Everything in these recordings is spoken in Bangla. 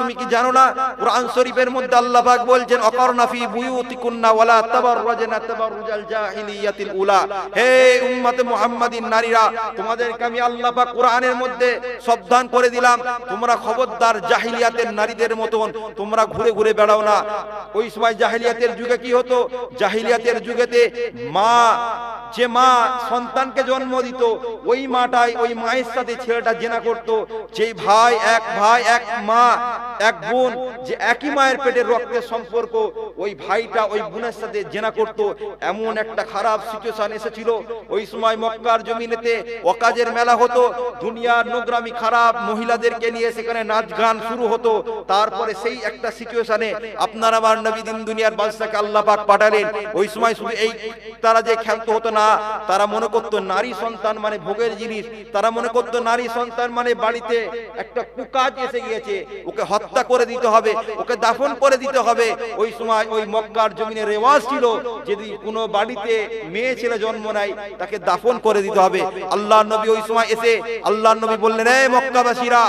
তুমি কি জানো না? কোরআন শরীফের মধ্যে আল্লাহ পাক বলছেন, অকরনা ফি বুয়ুতিকুন্না ওয়ালা তাবাররাজনা জাহিলিয়াতিল উলা হে উম্মতে মুহাম্মাদিন নারীরা, তোমাদেরকে আমি আল্লাহ পাক কোরআনের মধ্যে সাবধান করে দিলাম। তোমরা খবরদার জাহিলিয়াতের নারীদের মতন, তোমরা ঘুরে ঘুরে বেড়াও না। ওই সময় জাহিলিয়াতের যুগে কি হতো? জাহিলিয়াতের যুগেতে মা, যে মা সন্তানকে জন্ম দিত, ওই মাটাই, ওই মায়ের সাথে ছেলেটা জেনা করত। যেই ভাই, এক ভাই, এক মা এক বোন যে একই মায়ের পেটের রক্তের সম্পর্ক, ওই ভাইটা ওই বোনের সাথে জেনা করত, এমন একটা খারাপ সিচুয়েশন এসেছিল। ওই সময় মক্কার জমিনেতে ওকাজের মেলা হতো, দুনিয়ার নোগ্রামি খারাপ মহিলাদেরকে নিয়ে সেখানে নাচ গান শুরু হতো। তারপরে সেই একটা সিচুয়েশনে আপনার আমার নবী দিন দুনিয়ার বাদশাকে আল্লাহ পাক পাঠালেন। ওই সময় শুধু এই তারা যে খেলত হতো না, তারা মনে করতো নারী সন্তান মানে ভোগের জিনিস, তারা মনে করতো নারী সন্তান মানে বাড়িতে একটা কুকাজ এসে গিয়েছে। ওকে হত্যা করে দিতে হবে, ওকে দাফন করে দিতে হবে। ওই সময় ওই মক্কার জমিনে রেওয়াজ ছিল যদি কোনো বাড়িতে মেয়ে ছেলে জন্ম নেয়, তাকে দাফন করে দিতে হবে। আল্লাহ নবী ওই সময় এসে আল্লাহ নবী বললেন এই মক্কাবাসীরা,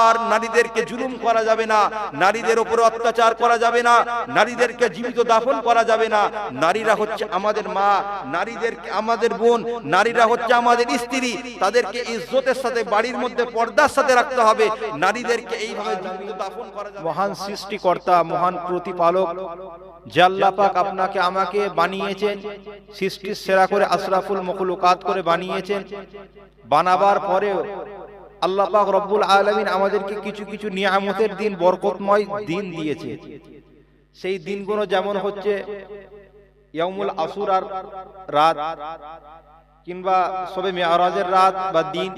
আর নারীদেরকে জুলুম করা যাবে না, নারীদের উপরে অত্যাচার করা যাবে না, নারীদেরকে জীবিত দাফন করা যাবে না। নারীরা হচ্ছে আমাদের মা, নারীদেরকে আমাদের বোন, নারীরা হচ্ছে আমাদের স্ত্রী, তাদেরকে ইজ্জতের সাথে, বাড়ির মধ্যে পর্দার সাথে রাখতে হবে। নারীদেরকে এইভাবে মহান সৃষ্টিকর্তা, মহান প্রতিপালক, যে আল্লাহ পাক আপনাকে আমাকে বানিয়েছেন, সৃষ্টির সেরা করে আশরাফুল মখলুকাত করে বানিয়েছেন। বানাবার পরেও আল্লাহ পাক রব্বুল আলামিন আমাদেরকে কিছু কিছু নিয়ামতের দিন, বরকতময় দিন দিয়েছে। সেই দিনগুলো যেমন হচ্ছে ইয়ামুল আসুরার রাত কিংবা সবে মেয়ারাজের রাত বা দিন।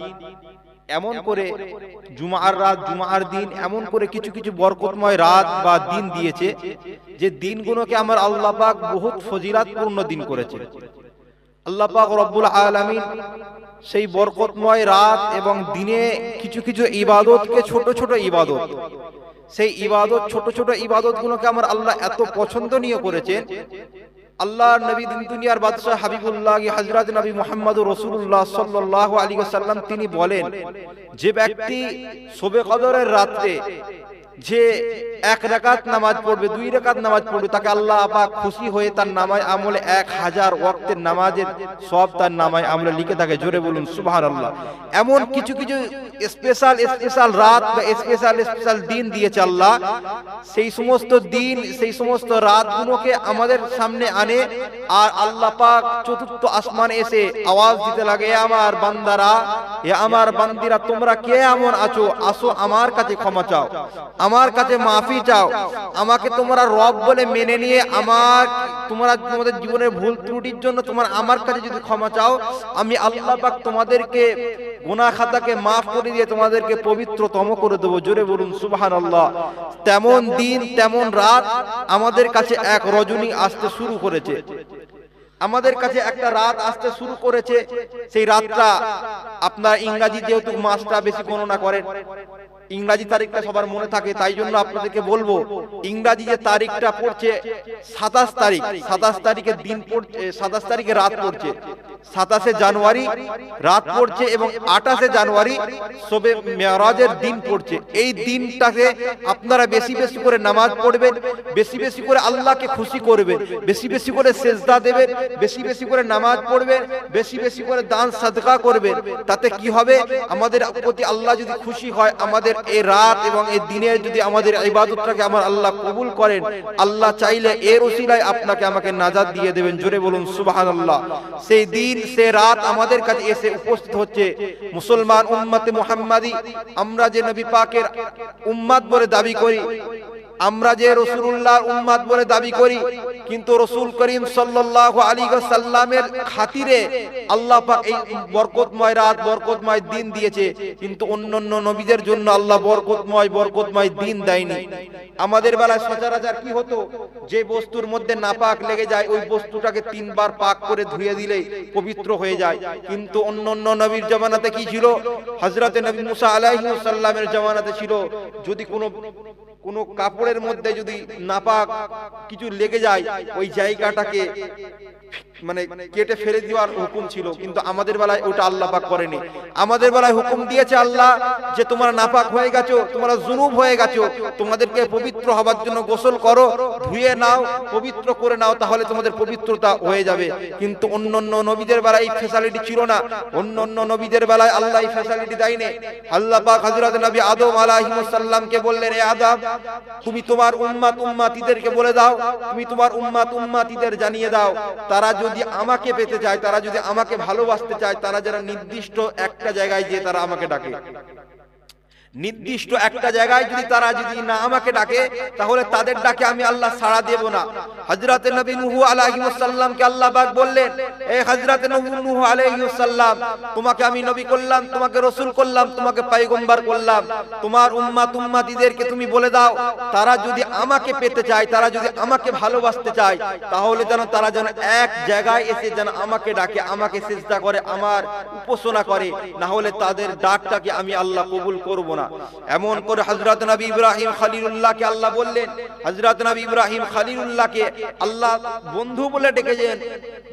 এমন করে জুমার রাত জুমার দিন এমন করে কিছু কিছু বরকতময় রাত বা দিন দিয়েছে যে দিনগুলোকে আমার আল্লাহ পাক বহুত ফজিলাতপূর্ণ দিন করেছে। আল্লাহ পাক রব্বুল আলামিন সেই বরকতময় রাত এবং দিনে কিছু কিছু ইবাদতকে ছোট ছোট ইবাদত। সেই ইবাদত ছোট ছোট ইবাদতগুলোকে আমার আল্লাহ এত পছন্দনীয় করেছেন আল্লাহ নবী দিন দুনিয়ার বাদশাহ হাবিবুল্লাহ হাজরাত নবী মোহাম্মদ রসুল্লাহ সাল্লাহ আলী সাল্লাম তিনি বলেন, যে ব্যক্তি শোভে কদরের রাতে যে এক রাকাত নামাজ পড়বে, দুই রাকাত নামাজ পড়বে, তাকে আল্লাহ পাক খুশি হয়ে তার নামায় আমলে এক হাজার ওয়াক্তের নামাজের সব তার নামায় আমলে লিখে থাকে। জোরে বলুন, সুবহানাল্লাহ। এমন কিছু কিছু স্পেশাল স্পেশাল রাত বা স্পেশাল স্পেশাল দিন দিয়েছে আল্লাহ। সেই সমস্ত দিন, সেই সমস্ত রাতগুলোকে আমাদের সামনে আনে আর আল্লাহ পাক চতুর্থ আসমানে এসে আওয়াজ দিতে লাগে আমার বান্দারা, এ আমার বান্দিরা, তোমরা কে এমন আছো? আসো আমার কাছে ক্ষমা চাও। আমার কাছে মাফি চাও। আমাকে তোমরা রব বলে মেনে নিয়ে আমার তোমরা তোমাদের জীবনের ভুল ত্রুটির জন্য তোমার আমার কাছে যদি ক্ষমা চাও, আমি আল্লাহ পাক তোমাদেরকে গুনাহ খাতাকে মাফ করে দিয়ে তোমাদেরকে পবিত্রতম করে দেবো। জোরে বলুন, সুবহানাল্লাহ। তেমন দিন, তেমন রাত আমাদের কাছে এক রজনী আসতে শুরু করেছে। আমাদের কাছে একটা রাত আসতে শুরু করেছে, সেই রাতটা আপনার ইংরাজি যেহেতু মাসটা বেশি গণনা করেন, ইংরাজি তারিখটা সবার মনে থাকে, তাই জন্য আপনাদেরকে বলব, ইংরাজি যে তারিখটা পড়ছে সাতাশ তারিখ, সাতাশ তারিখের দিন পড়ছে, সাতাশ তারিখে রাত পড়ছে। সাতাশে জানুয়ারি, রাত পড়ছে এবং আঠাশে জানুয়ারি সবে মেয়ারাজের দিন পড়ছে। এই দিনটাকে আপনারা বেশি বেশি করে নামাজ পড়বেন, বেশি বেশি করে আল্লাহকে খুশি করবেন, বেশি বেশি করে সেজদা দেবেন, বেশি বেশি করে নামাজ পড়বেন, বেশি বেশি করে দান সাদকা করবেন। তাতে কি হবে? আমাদের প্রতি আল্লাহ যদি খুশি হয়, আমাদের এই রাত এবং এই দিনে যদি আমাদের ইবাদতটাকে আমার আল্লাহ কবুল করেন, আল্লাহ চাইলে এর ওসিলায় আপনাকে আমাকে নাজাদ দিয়ে দেবেন। জোরে বলুন সুবাহ আল্লাহ সেই দিন সে রাত আমাদের কাছে এসে উপস্থিত হচ্ছে। মুসলমান উম্মতে মুহাম্মাদি, আমরা যে নবী পাকের উম্মাদ বলে দাবি করি আমরা যে রসুল্লাহ উম্মাদ বলে দাবি করি, কিন্তু রসুল করিম সাল্লাল্লাহু আলাইহি সাল্লামের খাতিরে আল্লাহ এই বরকতময় রাত, বরকতময় দিন দিয়েছে, কিন্তু অন্যান্য নবীদের জন্য আল্লাহ বরকতময় বরকতময় দিন দেয়নি। আমাদের বেলায় সচরাচর কি হতো, যে বস্তুর মধ্যে নাপাক লেগে যায়, ওই বস্তুটাকে তিনবার পাক করে ধুয়ে দিলেই পবিত্র হয়ে যায়। কিন্তু অন্য অন্য নবীর জামানাতে কি ছিল? হজরতে নবী মুসা আলাইহিস সাল্লামের জামানাতে ছিল, যদি কোনো কোনো কাপড়ের মধ্যে যদি নাপাক কিছু লেগে যায়, ওই জায়গাটাকে মানে কেটে ফেলে দেওয়ার হুকুম ছিল। কিন্তু আমাদের বেলায় ওটা আল্লাহ পাক করেনি। আমাদের বেলায় হুকুম দিয়েছে আল্লাহ যে, তোমরা নাপাক হয়ে গেছো, তোমরা জুনুব হয়ে গেছো, তোমাদেরকে পবিত্র হবার জন্য গোসল করো, ধুয়ে নাও, পবিত্র করে নাও, তাহলে তোমাদের পবিত্রতা হয়ে যাবে। কিন্তু অন্য অন্য নবীদের বেলায় এই ফ্যাসিলিটি ছিল না। অন্য অন্য নবীদের বেলায় আল্লাহ এই ফ্যাসিলিটি দেয়নি। আল্লাহ পাক হযরত নবী আদম আলাইহিস সালামকে বললেন, এ আদম তুমি তোমার উম্মাত উম্মাতিদেরকে বলে দাও, তুমি তোমার উম্মাত উম্মাতিদের জানিয়ে দাও। তারা যদি আমাকে পেতে চায়, তারা যদি আমাকে ভালোবাসতে চায়, তারা যারা নির্দিষ্ট একটা জায়গায় গিয়ে তারা আমাকে ডাকে। নির্দিষ্ট একটা জায়গায় যদি তারা যদি না আমাকে ডাকে, তাহলে তাদের ডাকে আমি আল্লাহ সাড়া দেব না। হযরতে নবী নূহ আলাইহিস আল্লাহ পাক বললেন, এ হযরতে নূহ আলাইহিস সালাম তোমাকে আমি নবী করলাম, তোমাকে রাসূল করলাম, তোমাকে পয়গম্বর করলাম। তোমার উম্মাত, উম্মাতিদেরকে তুমি বলে দাও, তারা যদি আমাকে পেতে চায়, তারা যদি আমাকে ভালোবাসতে চায়, তাহলে যেন তারা যেন এক জায়গায় এসে যেন আমাকে ডাকে, আমাকে চেষ্টা করে, আমার উপাসনা করে। না হলে তাদের ডাকটাকে আমি আল্লাহ কবুল করব না। এমন করে হযরত নবী ইব্রাহিম খলিলুল্লাহকে আল্লাহ বললেন, হযরত নবী ইব্রাহিম খলিলুল্লাহকে আল্লাহ বন্ধু বলে ডেকেছেন,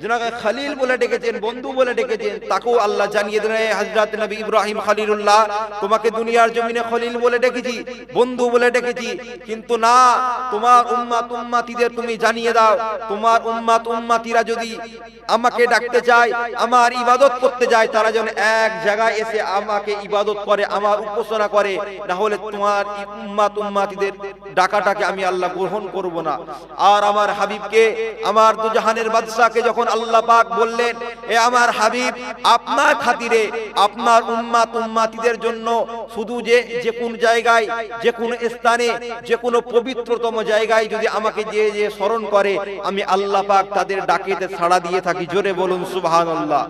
যেনাকে খলিল বলে ডেকেছেন, বন্ধু বলে ডেকেছেন, তাকেও আল্লাহ জানিয়ে দেন হযরত নবী ইব্রাহিম খলিলুল্লাহ, তোমাকে দুনিয়ার জমিনে খলিল বলে ডেকেছি, বন্ধু বলে ডেকেছি, কিন্তু না, তোমার উম্মাত উম্মাতিদের তুমি জানিয়ে দাও, তোমার উম্মাত উম্মাতিরা যদি আমাকে ডাকতে চায়, আমার ইবাদত করতে যায়, তারা যেন এক জায়গায় এসে আমাকে ইবাদত করে, আমার উপাসনা করে। না হলে তোমার উম্মাত উম্মাতিদের ডাকাটাকে আমি আল্লাহ গ্রহণ করব না। আর আমার হাবিবকে, আমার দুজাহানের বাদশাকে যখন আল্লাহ পাক বললেন, এ আমার হাবিব, আপনার খাতিরে আপনার উম্মাত উম্মাতিদের জন্য শুধু যে যে কোন জায়গায়, যে কোন স্থানে, যে কোনো পবিত্রতম জায়গায় যদি আমাকে যে যে স্মরণ করে, আমি আল্লাহ পাক তাদের ডাকেতে ছাড়া দিয়ে থাকি। জোরে বলুন, সুবহানাল্লাহ।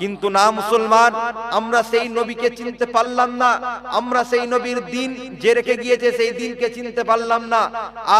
কিন্তু না মুসলমান, আমরা সেই নবীকে চিনতে পারলাম না। আমরা সেই নবীর দিন যে রেখে গিয়েছে, সেই দিনকে চিনতে পারলাম না।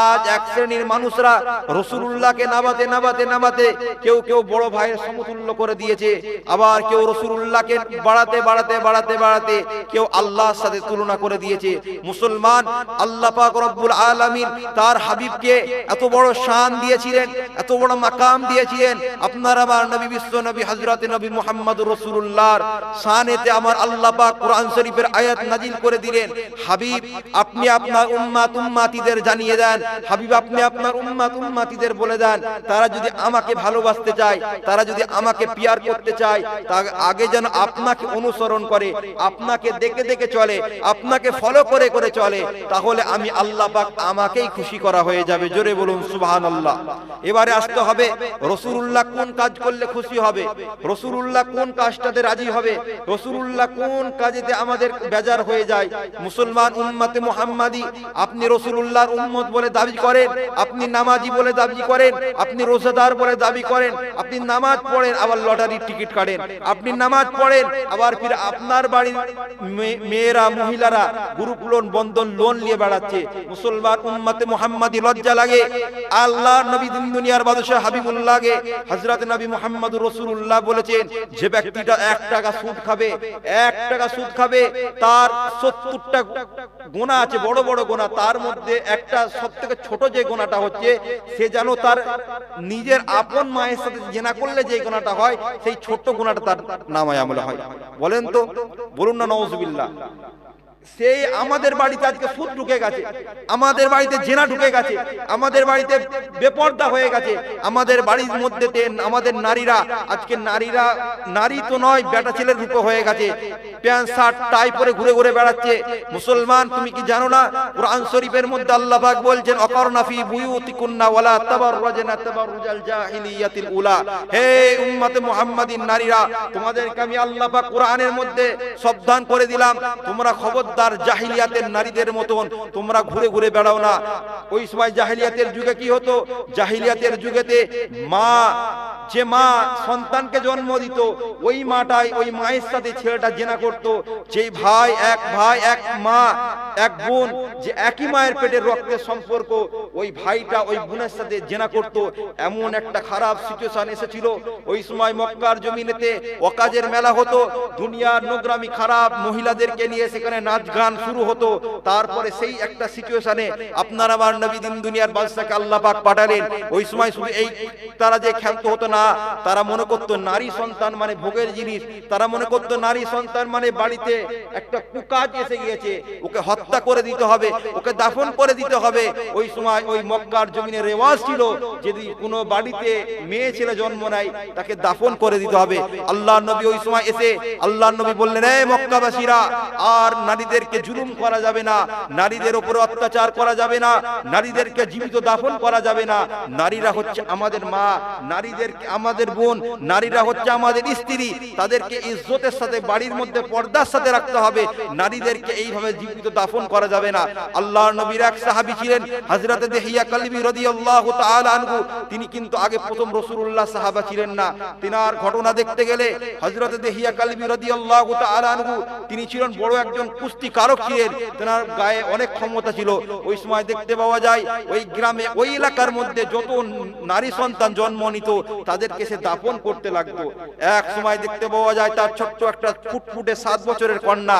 আজ এক শ্রেণির মানুষরা রসুলুল্লাহকে নামাতে নামাতে নামাতে কেউ কেউ বড় ভাইয়ের সমতুল্য করে দিয়েছে। আবার কেউ রসুলুল্লাহকে বাড়াতে বাড়াতে বাড়াতে বাড়াতে কেউ আল্লাহর সাথে তুলনা করে দিয়েছে। মুসলমান, আল্লাহ পাক রব্বুল আলামিন তার হাবিবকে এত বড় শান দিয়েছিলেন, এত বড় মাকাম দিয়েছিলেন। আপনার আমার নবী বিশ্ব নবী হযরত নবী মুহাম্মদ রাসূলুল্লাহর শানেতে আমার আল্লাহ পাক কোরআন শরীফের আয়াত নাজিল করে দিলেন। হাবিব, আপনি আপনার উম্মাত উম্মাতিদের জানিয়ে দেন। হাবিব, আপনি আপনার উম্মাত উম্মাতিদের বলে দেন। তারা যদি আমাকে ভালোবাসতে চায়, তারা যদি আমাকে পিয়ার করতে চায়, তা আগে যেন আপনাকে অনুসরণ করে, আপনাকে দেখে দেখে চলে, আপনাকে ফলো করে করে চলে, তাহলে আমি আল্লাহ পাক আমাকেই খুশি করা হয়ে যাবে। জোরে বলুন, সুবহানাল্লাহ। এবারে আসতে হবে, রসুলুল্লাহ কোন কাজ করলে খুশি হবে? রসুলুল্লাহ কোন কাজটাতে রাজি হবে? রসুলুল্লাহ কোন কাজেতে আমাদের বেজার হয়ে যায়? মুসলমান উম্মতে মুহাম্মাদি, আপনি রসুলুল্লাহর উম্মত বলে দাবি করেন, আপনি নামাজি বলে দাবি করেন, আপনি রোজাদার বলে দাবি করেন, আপনি নামাজ পড়েন, আবার লটারির টিকিট কাটেন। আপনি নামাজ পড়েন, আবার ফির আপনার বাড়ির মেয়েরা, মহিলারা গ্রুপ লোন, বন্ধন লোন নিয়ে বেড়াচ্ছে। মুসলমান উম্মতে মুহাম্মাদি লজ্জা লাগে। আল্লাহ নবী দিন দুনিয়ার বাদশাহ হাবিবুল্লাহকে হযরত নবী মুহাম্মদ রাসূলুল্লাহ বলেছেন, যে ব্যক্তিটা এক টাকা সুদ খাবে, এক টাকা সুদ খাবে, তার সত্তরটা গোনা আছে, বড় বড় গোনা। তার মধ্যে একটা সব থেকে ছোট যে গোনাটা হচ্ছে, সে যেন তার নিজের আপন মায়ের সাথে জেনা করলে যে গোনাটা হয়, সেই ছোট্ট গোনাটা তার নামায় আমলে হয়। বলেন তো? বলুন না, নওয়াজবিল্লাহ। সেই আমাদের বাড়িতে আজকে সুদ ঢুকে গেছে। আমাদের বাড়িতে জেনা ঢুকে গেছে। আমাদের বাড়িতে বেপর্দা হয়ে গেছে। আমাদের বাড়ির মধ্যে আমাদের নারীরা, আজকে নারীরা, নারী তো নয়, বেটা ছেলের রূপ হয়ে গেছে। প্যান্ট, শার্ট, টাই পরে ঘুরে ঘুরে বেড়াচ্ছে। মুসলমান, তুমি কি জানো না? কোরআন শরীফের মধ্যে আল্লাহ পাক বলছেন অকরনাফি বুয়ুতিকুন্না ওয়ালা তাবাররাজনা তাবাররুজাল জাহিলিয়াতিল উলা। হে উম্মতে মুহাম্মাদিন নারীরা, তোমাদেরকে আমি আল্লাহ পাক কোরআনের মধ্যে সাবধান করে দিলাম। তোমরা খবর খবরদার জাহিলিয়াতের নারীদের মতন তোমরা ঘুরে ঘুরে বেড়াও না। ওই সময় জাহিলিয়াতের যুগে কি হতো? জাহিলিয়াতের যুগেতে মা, যে মা সন্তানকে জন্ম দিত, ওই মাটাই, ওই মায়ের সাথে ছেলেটা জেনা করত। যেই ভাই, এক ভাই, এক মা, এক বোন, যে একই মায়ের পেটের রক্তের সম্পর্ক, ওই ভাইটা ওই বোনের সাথে জেনা করত। এমন একটা খারাপ সিচুয়েশন এসেছিল। ওই সময় মক্কার জমিনেতে অকাজের মেলা হতো। দুনিয়ার নোগ্রামি খারাপ মহিলাদেরকে নিয়ে সেখানে নাচ গান শুরু হতো, তারপরে সেই একটা সিচুয়েশনে আপনার আমার নবী দিন দুনিয়ার বাদশাকে আল্লাহ পাক পাঠালেন। ওই সময় শুধু এই তারা যে ক্ষান্ত হতো না, তারা মনে করতো নারী সন্তান মানে ভোগের জিনিস। তারা মনে করতো নারী সন্তান মানে বাড়িতে একটা কুকাজ এসে গিয়েছে, ওকে হত্যা করে দিতে হবে, ওকে দাফন করে দিতে হবে। ওই সময় ওই মক্কার জমিনে রেওয়াজ ছিল যদি কোনো বাড়িতে মেয়ে ছেলে জন্ম নেয়, তাকে দাফন করে দিতে হবে। আল্লাহ নবী ওই সময় এসে আল্লাহ নবী বললেন এই মক্কাবাসীরা, আর নারীদেরকে জুলুম করা যাবে না, নারীদের উপরে অত্যাচার করা যাবে না, নারীদেরকে জীবিত দাফন করা যাবে না। নারীরা হচ্ছে আমাদের মা, নারীদেরকে আমাদের বোন, নারীরা হচ্ছে আমাদের স্ত্রী। তাদেরকে ইজ্জতের সাথে, বাড়ির মধ্যে পর্দার সাথে রাখতে হবে। নারীদেরকে এইভাবে জীবিত দাফন করা যাবে না। আল্লাহর নবীর এক সাহাবী ছিলেন, হযরতে দেহিয়া কালবি রাদিয়াল্লাহু তাআলা আনহু। তিনি কিন্তু আগে প্রথম রাসূলুল্লাহ সাহাবা ছিলেন না। তিনার ঘটনা দেখতে গেলে হযরতে দেহিয়া কালবি রাদিয়াল্লাহু তাআলা আনহু, তিনি ছিলেন বড় একজন কুস্তিকারক ছিলেন তেনার গায়ে অনেক ক্ষমতা ছিল। ওই সময় দেখতে পাওয়া যায়, ওই গ্রামে, ওই এলাকার মধ্যে যত নারী সন্তান জন্ম নিত, তাদেরকে সে দাপন করতে লাগতো। এক সময় দেখতে পাওয়া যায়, তার ছোট্ট একটা ফুটফুটে সাত বছরের কন্যা,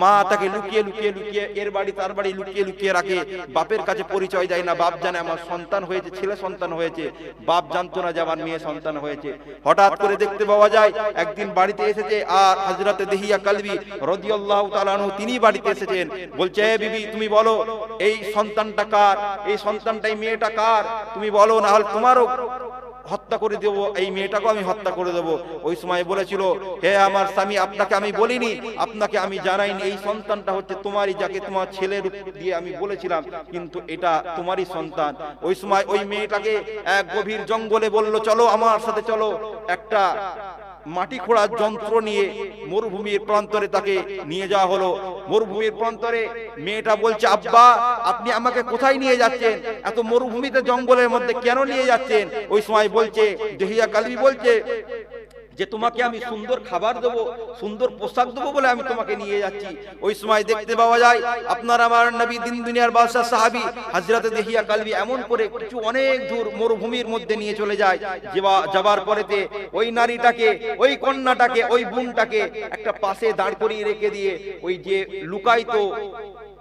মা তাকে লুকিয়ে লুকিয়ে লুকিয়ে, এর বাড়ি, তার বাড়ি লুকিয়ে লুকিয়ে রাখে। বাপের কাছে পরিচয় দেয় না, বাপ জানে আমার সন্তান হয়েছে, ছেলে সন্তান হয়েছে, বাপ জানতো না যে আমার মেয়ে সন্তান হয়েছে। হঠাৎ করে দেখতে পাওয়া যায়, একদিন বাড়িতে এসেছে, আর হাজরাতে দেহিয়া কালবি রদিয়াল্লাহু তাআলা আনহু তিনি বাড়িতে এসেছেন। বলছে, "এ বিবি, তুমি বলো, এই সন্তানটা কার? এই সন্তানটাই মেয়েটা কার? তুমি বলো না হলে তোমারও হত্যা করে দেব, এই মেয়েটাকে আমি হত্যা করে দেব। ওই সময় বলেছিল, হে আমার স্বামী, আপনাকে আমি বলিনি, আপনাকে আমি জানাইনি, এই সন্তানটা হচ্ছে তোমারই, যাকে তোমার ছেলের দিয়ে আমি বলেছিলাম, কিন্তু এটা তোমারই সন্তান। ওই সময় ওই মেয়েটাকে এক গভীর জঙ্গলে বলল, চলো আমার সাথে চলো, একটা মাটি খোঁড়ার যন্ত্র নিয়ে মরুভূমির প্রান্তরে তাকে নিয়ে যাওয়া হলো। মরুভূমির প্রান্তরে মেয়েটা বলছে, আব্বা, আপনি আমাকে কোথায় নিয়ে যাচ্ছেন? এত মরুভূমিতে জঙ্গলের মধ্যে কেন নিয়ে যাচ্ছেন? ওই সময় বলছে, দেহিয়া কালী বলছে যে তোমাকে আমি সুন্দর খাবার দেবো, সুন্দর পোশাক দেবো বলে আমি তোমাকে নিয়ে যাচ্ছি। ওই সময় দেখতে পাওয়া যায়, আপনার আমার নবী দিন দুনিয়ার বাদশাহ সাহাবি হাজরাতে দেহিয়া কালবি এমন করে কিছু অনেক দূর মরুভূমির মধ্যে নিয়ে চলে যায়। যেবা- যাবার পরেতে ওই নারীটাকে, ওই কন্যাটাকে, ওই বোনটাকে একটা পাশে দাঁড় করিয়ে রেখে দিয়ে ওই যে লুকাইতো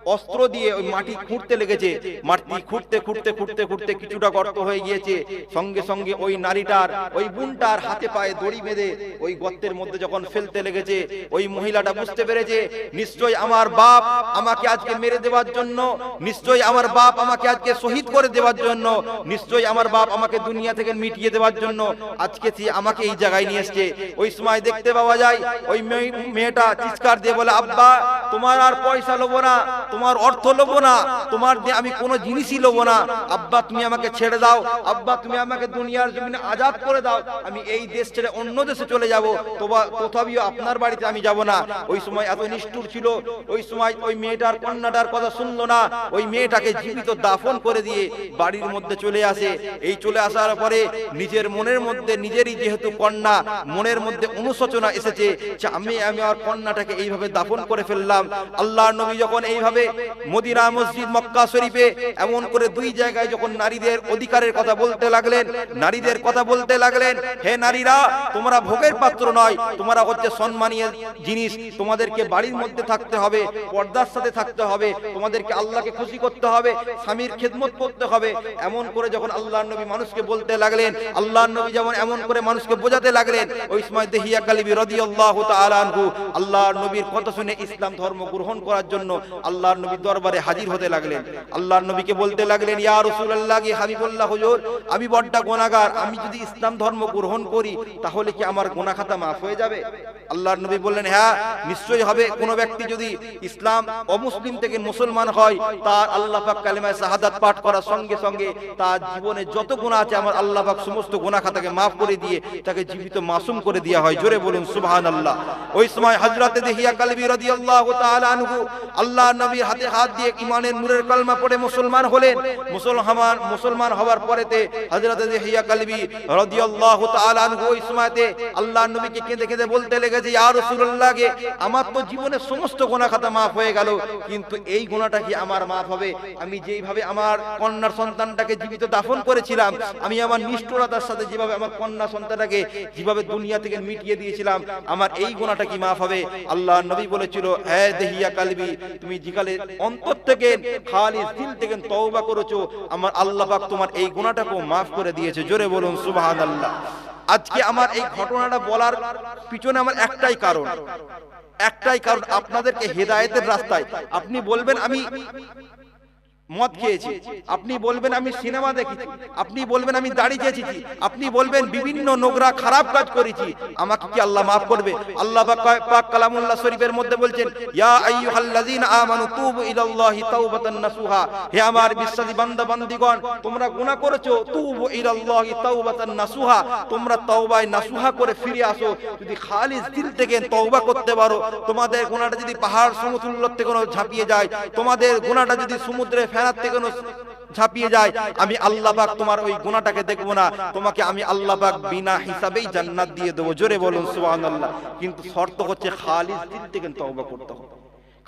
অস্ত্র দিয়ে ওই মাটি খুঁড়তে লেগেছে। মাটি খুঁড়তে খুঁড়তে খুঁড়তে খুঁড়তে কিছুটা গর্ত হয়ে গিয়েছে। সঙ্গে সঙ্গে ওই নারীটার, ওই বোনটার হাতে পায়ে দড়ি বেঁধে ওই গর্তের মধ্যে যখন ফেলতে লেগেছে, ওই মহিলাটা বুঝতে পেরেছে নিশ্চয় আমার বাপ আমাকে আজকে মেরে দেওয়ার জন্য নিশ্চয় আমার বাপ আমাকে আজকে শহীদ করে দেওয়ার জন্য নিশ্চয় আমার বাপ আমাকে দুনিয়া থেকে মিটিয়ে দেওয়ার জন্য, আজকে সে আমাকে এই জায়গায় নিয়ে এসছে। ওই সময় দেখতে পাওয়া যায়, ওই মেয়ে- মেয়েটা চিৎকার দিয়ে বলে, আব্বা, তোমার আর পয়সা লোবো না তোমার অর্থ লোবো না, তোমার দিয়ে আমি কোনো জিনিসই লোবো না। আব্বা, তুমি আমাকে ছেড়ে দাও। আব্বা, তুমি আমাকে দুনিয়ার জমিনে আজাদ করে দাও। আমি এই দেশ ছেড়ে অন্য দেশে চলে যাব। তোবা, তথাপিও আপনার বাড়িতে আমি যাব না। ওই সময় এত নিষ্ঠুর ছিল। ওই সময় ওই মেয়েটার কন্যাটার কথা শুনলো না। ওই মেয়েটাকে জীবিত দাফন করে দিয়ে বাড়ির মধ্যে চলে আসে। এই চলে আসার পরে নিজের মনের মধ্যে নিজেরই যেহেতু কন্যা, মনের মধ্যে অনুশোচনা এসেছে যে আমি আমি আমার কন্যাটাকে এইভাবে দাফন করে ফেললাম। আল্লাহ নবী যখন এইভাবে মদিনা মসজিদ মক্কা শরীফে এমন করে দুই জায়গায় যখন নারীদের অধিকারের কথা বলতে লাগলেন, নারীদের কথা বলতে লাগলেন, হে নারীরা, তোমরা ভোগের পাত্র নয়, তোমরা হচ্ছে সম্মানীয় জিনিস, তোমাদেরকে বাড়ির মধ্যে থাকতে হবে, পর্দার সাথে থাকতে হবে, তোমাদেরকে আল্লাহকে খুশি করতে হবে, স্বামীর খেদমত করতে হবে। এমন করে যখন আল্লাহ নবী মানুষকে বলতে লাগলেন আল্লাহ নবী যেমন এমন করে মানুষকে বোঝাতে লাগলেন, ওই সময় দেহিয়া কালিবি রদি আল্লাহ আল্লাহ নবীর কথা শুনে ইসলাম ধর্ম গ্রহণ করার জন্য আল্লাহ আল্লাহর নবী দরবারে হাজির হতে লাগলেন। আল্লাহর নবীকে বলতে লাগলেন, ইয়া রাসূলুল্লাহ কি হাবিবুল্লাহ, হুজুর, আমি বড্ডা গুনাহগার। আমি যদি ইসলাম ধর্ম গ্রহণ করি, তাহলে কি আমার গুনাহ খাতা মাফ হয়ে যাবে? আল্লাহর নবী বললেন হ্যাঁ নিশ্চয়ই হবে। কোনো ব্যক্তি যদি ইসলাম অমুসলিম থেকে মুসলমান হয়, তার আল্লাহ পাক কালেমায় শাহাদাত পাঠ করার সঙ্গে সঙ্গে তার জীবনে যত গুনাহ আছে, আমার আল্লাহ পাক সমস্ত গুনাহ খাতাকে মাফ করে দিয়ে তাকে জীবিত মাসুম করে দেওয়া হয়। জোরে বলুন, সুবহানাল্লাহ। ওই সময় হযরতে দেহিয়া কালবি রাদিয়াল্লাহু তাআলা আনহু আল্লাহ নবীর হাতে হাত দিয়ে ইমানের নূরের কালমা পড়ে মুসলমান হলেন। মুসলমান মুসলমান হওয়ার পরেতে হযরতে দেহিয়া কালবি রাদিয়াল্লাহু তাআলা আনহু ওই সময়তে আল্লাহ নবীকে কেঁদে কেঁদে বলতে লেগেছে, ইয়া রাসূলুল্লাহ গে আমার তো জীবনের সমস্ত গুনাহ খাতা মাফ হয়ে গেল, কিন্তু এই গুনাহটা কি আমার মাফ হবে? আমি যেইভাবে আমার কন্যার সন্তানটাকে জীবিত দাফন করেছিলাম, আমি আমার নিষ্ঠুরতার সাথে যেভাবে আমার কন্যা সন্তানটাকে যেভাবে দুনিয়া থেকে মিটিয়ে দিয়েছিলাম, আমার এই গুনাহটা কি মাফ হবে? আল্লাহ নবী বলেছিল হ্যাঁ দেহিয়া কালবি, তুমি জিকালে অন্তর থেকে খালি দিল থেকে তওবা করেছ। আমার আল্লাহ পাক তোমার এই গুনাহটাকেও মাফ করে দিয়েছে। জোরে বলুন, সুবহানাল্লাহ। আজকে আমার এই ঘটনাটা বলার পিছনে আমার একটাই কারণ। একটাই কারণ আপনাদেরকে হেদায়েতের রাস্তায়। আপনি বলবেন, আমি মদ খেয়েছি। আপনি বলবেন আমি সিনেমা দেখেছি। আপনি বলবেন আমি দাড়ি চেয়েছি আপনি বলবেন বিভিন্ন নোংরা খারাপ কাজ করেছি। আমাকে কি আল্লাহ মাফ করবে? আল্লাহ পাক কালামুল্লাহ শরীফের মধ্যে বলছেন ইয়া আইয়ুহাল্লাযীনা আমানু তুবু ইলাল্লাহি তাওবাতান নাসুহা। হে আমার বিশ্বাসী বান্দা বান্দীগণ তোমরা গুনাহ করেছ। তুবু ইলাল্লাহি তাওবাতান নাসুহা। তোমরা তওবায় নাসুহা করে ফিরে আসো। যদি খালিস দিল থেকে তওবা করতে পারো। তোমাদের গুনাহটা যদি পাহাড় সমতুল্য থেকে ঝাঁপিয়ে যায় তোমাদের গুনাহটা যদি সমুদ্রে ফেরার থেকে ঝাঁপিয়ে যায়, আমি আল্লাহ তোমার ওই গুনাহটাকে দেখব না। তোমাকে আমি আল্লাহ বিনা হিসাবেই জান্নাত দিয়ে দেবো। জোরে বলুন, সুবহানাল্লাহ। কিন্তু শর্ত হচ্ছে খালিস দিল থেকে তওবা করতে হবে।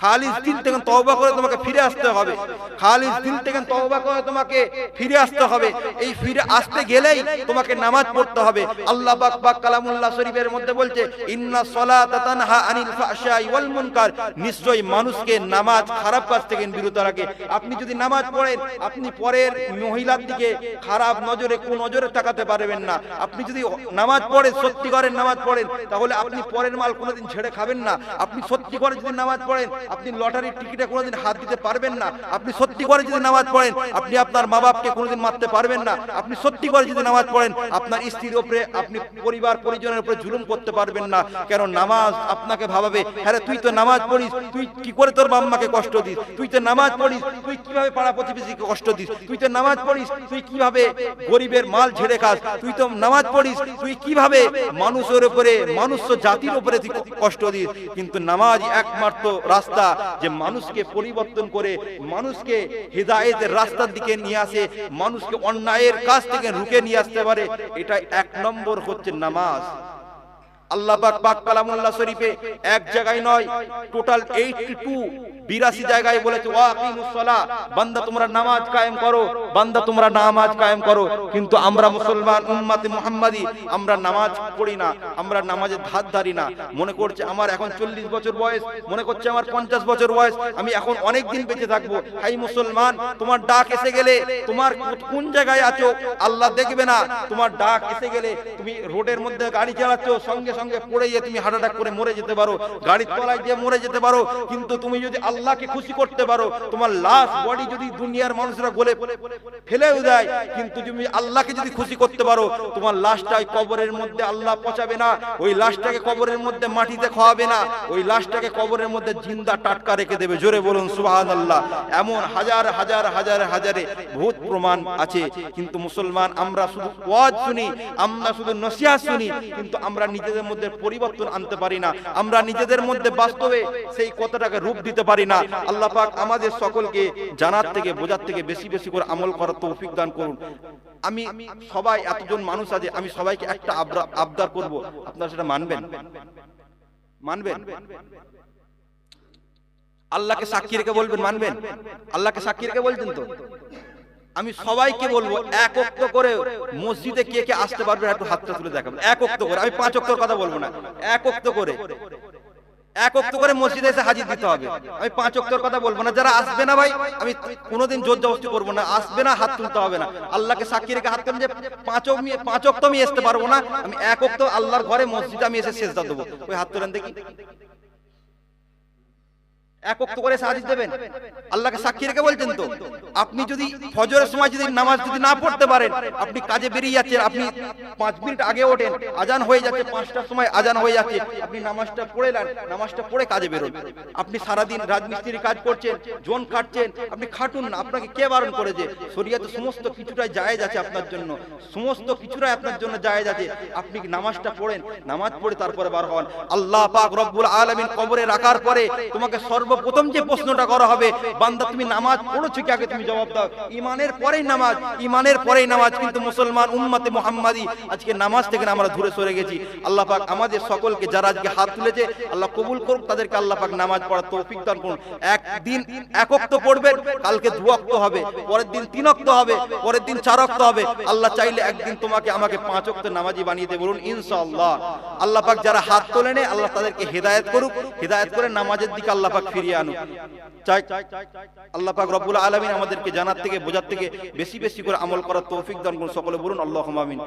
খালিস দিল থেকে তওবা করে তোমাকে ফিরে আসতে হবে। খালিস দিল থেকে তওবা করে তোমাকে ফিরে আসতে হবে। এই ফিরে আসতে গেলেই তোমাকে নামাজ পড়তে হবে। আল্লাহ পাক পাক কালামুল্লাহ শরীফের মধ্যে বলছে, ইন্না সলাতা তানহা আনিল ফাহশাই ওয়াল মুনকার। নিশ্চয়ই মানুষকে নামাজ খারাপ কাজ থেকে বিরত রাখে। আপনি যদি নামাজ পড়েন, আপনি পরের মহিলার দিকে খারাপ নজরে কোন নজরে তাকাতে পারবেন না। আপনি যদি নামাজ পড়েন সত্যি করেন নামাজ পড়েন, তাহলে আপনি পরের মাল কোনোদিন ছেড়ে খাবেন না। আপনি সত্যি করে যদি নামাজ পড়েন আপনি লটারির টিকিটে কোনোদিন হাত দিতে পারবেন না। আপনি সত্যি করে যদি নামাজ পড়েন, আপনি আপনার মা বাপকে কোনোদিন মারতে পারবেন না। আপনি সত্যি করে যদি নামাজ পড়েন, আপনার স্ত্রীর উপরে আপনি পরিবার, পরিজনের উপরে জুলুম করতে পারবেন না। কেন নামাজ আপনাকে ভাবাবে হ্যাঁ তুই তো নামাজ পড়িস, তুই কি করে তোর বাম্মাকে কষ্ট দিস? তুই তো নামাজ পড়িস, তুই কীভাবে পাড়া প্রতিবেশীকে কষ্ট দিস? তুই তো নামাজ পড়িস, তুই কীভাবে গরিবের মাল ঝেড়ে খাস? তুই তো নামাজ পড়িস, তুই কীভাবে মানুষের উপরে মানুষ জাতির উপরে কষ্ট দিস? কিন্তু নামাজ একমাত্র রাস্তা যে মানুষকে পরিবর্তন করে মানুষকে হৃদায়তের রাস্তার দিকে নিয়ে আসে, মানুষকে অন্যায়ের কাছ থেকে রুকে নিয়ে আসতে পারে, এটা এক নম্বর হচ্ছে নামাজ। আল্লাহ পাক পাক কালামুল্লাহ শরীফে এক জায়গায় নয় টোটাল 82 বিরাশি জায়গায় বলেছে বান্দা তোমরা নামাজ কায়েম করো, বান্দা তোমরা নামাজ কায়েম করো, কিন্তু আমরা মুসলমান উম্মতে মুহাম্মাদি, আমরা নামাজ পড়ি না, আমরা নামাজের ধার ধারি না। মনে করছে আমার এখন চল্লিশ বছর বয়স, মনে করছে আমার পঞ্চাশ বছর বয়স, আমি এখন অনেক দিন বেঁচে থাকব। হাই মুসলমান, তোমার ডাক এসে গেলে তোমার কোন জায়গায় আছো? আল্লাহ দেখবে না, তোমার ডাক এসে গেলে তুমি রোডের মধ্যে গাড়ি চালাচ্ছ সঙ্গে সঙ্গে পড়ে গিয়ে তুমি হার্ট অ্যাটাক করে মরে যেতে পারো, গাড়ির তলায় গিয়ে মরে যেতে পারো, কিন্তু তুমি যদি আল্লাহকে খুশি করতে পারো, তোমার লাশ বডি যদি দুনিয়ার মানুষরা গলে ফেলেও দেয়, কিন্তু তুমি আল্লাহকে যদি খুশি করতে পারো, তোমার লাশটাই কবরের মধ্যে আল্লাহ পচাবে না, ওই লাশটাকে কবরের মধ্যে মাটিতে খাওয়াবে না, ওই লাশটাকে কবরের মধ্যে জিন্দা টাটকা রেখে দেবে। জোরে বলুন, সুবহানাল্লাহ। এমন হাজার হাজার হাজার, হাজারে ভূত প্রমাণ আছে, কিন্তু মুসলমান, আমরা শুধু ওয়াজ শুনি, আমরা শুধু নসিহত শুনি, কিন্তু আমরা নিজেদের মধ্যে পরিবর্তন আনতে পারি না। আমরা নিজেদের মধ্যে বাস্তবে সেই কথাটাকে রূপ দিতে পারি না। আল্লাহ পাক আমাদের সকলকে জানার থেকে, বোঝার থেকে বেশি বেশি করে আমল করার তৌফিক দান করুন। আমি সবাই, এতজন মানুষ আছে, আমি সবাইকে একটা আবদার করব। আপনারা সেটা মানবেন? মানবেন? আল্লাহকে সাক্ষী রেখে বলবেন, মানবেন? আল্লাহকে সাক্ষী রেখে বলছেন তো? আমি সবাইকে বলব, এক অক্ত করে মসজিদে কে কে আসতে পারবে একটু হাতটা তুলে দেখাবেন। এক অক্ত করে, আমি পাঁচ অক্তর কথা বলব না। এক অক্ত করে, এক অক্ত করে মসজিদে এসে হাজির দিতে হবে। আমি পাঁচ অক্তর কথা বলব না। যারা আসবে না ভাই, আমি কোনোদিন জোর জবস্তি করব না। আসবে না, হাত তুলতে হবে না। আল্লাহকে সাক্ষী রেখে হাত তুলবে পাঁচ পাঁচ অক্ত আমি আসতে পারব না। আমি এক অক্ত আল্লাহর ঘরে মসজিদে আমি এসে শেষ দেবো। ওই হাত তোলেন দেখি। এক অক্ত করে দেবেন। আল্লাহকে সাক্ষী রেখে বলছেন তো। আপনি যদি ফজরের সময় যদি নামাজ যদি না পড়তে পারেন, আপনি কাজে বেরিয়ে যাচ্ছেন, আপনি পাঁচ মিনিট আগে ওঠেন, আজান হয়ে যাচ্ছে, পাঁচটার সময় আজান হয়ে যাচ্ছে, আপনি নামাজটা পড়ে নেন, নামাজটা পড়ে কাজে বেরোন। আপনি সারাদিন রাজমিস্ত্রি কাজ করছেন জোন কাটছেন, আপনি খাটুন না, আপনাকে কে বারণ করেছে? শরিয়াতে সমস্ত কিছুটাই জায়েজ আছে আপনার জন্য। সমস্ত কিছুটাই আপনার জন্য জায়েজ আছে। আপনি নামাজটা পড়েন? নামাজ পড়ে তারপরে বার হন। আল্লাহ পাক রব্বুল আলামিন কবরে রাখার পরে তোমাকে সর্বপ্রথম যে প্রশ্নটা করা হবে, বান্দা, তুমি নামাজ পড়েছো কি আগে? তুমি জবাব দাও। ইমানের পরেই নামাজ, ইমানের পরেই নামাজ, কিন্তু মুসলমান উম্মতে মুহাম্মাদি, আজকে নামাজ থেকে আমরা দূরে সরে গেছি। আল্লাহ পাক আমাদের সকলকে যারা আজকে হাত তুলেছে, আল্লাহ কবুল করুক, তাদেরকে আল্লাহ পাক নামাজ পড়ার তৌফিক দান করুন। একদিন এক অক্ত পড়বেন, কালকে দু অক্ত হবে, পরের দিন তিন অক্ত হবে, পরের দিন চার অক্ত হবে। আল্লাহ চাইলে একদিন তোমাকে, আমাকে পাঁচ অক্ত নামাজি বানিয়ে দেবে, বলুন, ইনশাআল্লাহ। আল্লাহ পাক যারা হাত তোলে নেয় আল্লাহ তাদেরকে হেদায়েত করুক। হেদায়েত করে নামাজের দিকে আল্লাহ পাক ফিরিয়ে আলামিন আমাদেরকে জানার থেকে, বোঝার থেকে বেশি বেশি করে আমল করার তৌফিক দান সকলে বলুন আল্লাহ আমিন।